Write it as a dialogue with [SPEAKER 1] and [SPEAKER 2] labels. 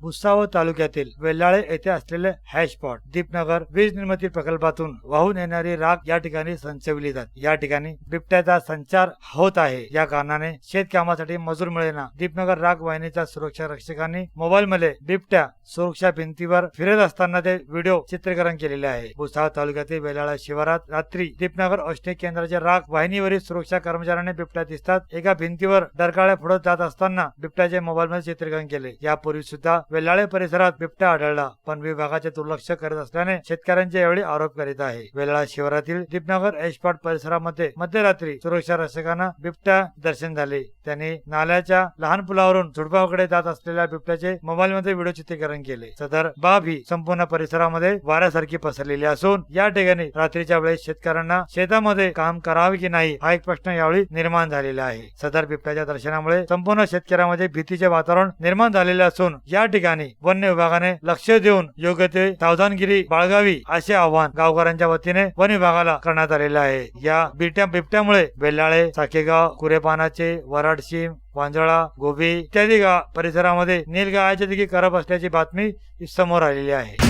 [SPEAKER 1] भुसावळ तालुक्यातील वेल्लाळे येथे असलेले हॅशपॉट दीपनगर वीज निर्मिती प्रकल्पातून वाहून येणारी राख या ठिकाणी संचविली जात. या ठिकाणी बिबट्याचा संचार होत आहे. या कारणाने शेतकामासाठी मजूर मिळेना दीपनगर राख वाहिनीच्या सुरक्षा रक्षकांनी मोबाईल मध्ये बिबट्या सुरक्षा भिंतीवर फिरत असताना ते व्हिडिओ चित्रीकरण केलेले आहे. भुसावळ तालुक्यातील वेलाळा शिवारात रात्री दीपनगर औष्णिक केंद्राच्या राख वाहिनीवरील सुरक्षा कर्मचाऱ्यांनी बिबट्या दिसतात. एका भिंतीवर डरकाळ्या फुडत जात असताना बिबट्याचे मोबाईल मध्ये चित्रीकरण केले. यापूर्वी सुद्धा वेल्लाळे परिसरात बिबट्या आढळला पण विभागाचे दुर्लक्ष करत असल्याने शेतकऱ्यांचे यावेळी आरोप करीत आहे. वेलाळा शिवारातील दीपनगर एशपॉट परिसरामध्ये मध्यरात्री सुरक्षा रक्षकांना बिबट्या दर्शन झाले. त्यांनी नाल्याच्या लहान पुलावरून झुडपाकडे जात असलेल्या बिबट्याचे मोबाईल मध्ये व्हिडिओ चित्रीकरण केले. सदर बाब ही संपूर्ण परिसरामध्ये वाऱ्यासारखी पसरलेली असून या ठिकाणी रात्रीच्या वेळेस शेतकऱ्यांना शेतामध्ये काम करावे की नाही हा एक प्रश्न यावेळी निर्माण झालेला आहे. सदर बिबट्याच्या दर्शनामुळे संपूर्ण शेतकऱ्यामध्ये भीतीचे वातावरण निर्माण झालेले असून या ठिकाणी वन्य विभागाने लक्ष देऊन योग्य ते सावधानगिरी बाळगावी असे आवाहन गावकऱ्यांच्या वतीने वन विभागाला करण्यात आलेले आहे. या बिबट्या बिबट्यामुळे बेल्लाळे साखेगाव कुरेपानाचे वराडशीम वांजळा गोबी इत्यादी गाव परिसरामध्ये नीलगाळाचे देखील करप असल्याची बातमी समोर आलेली आहे.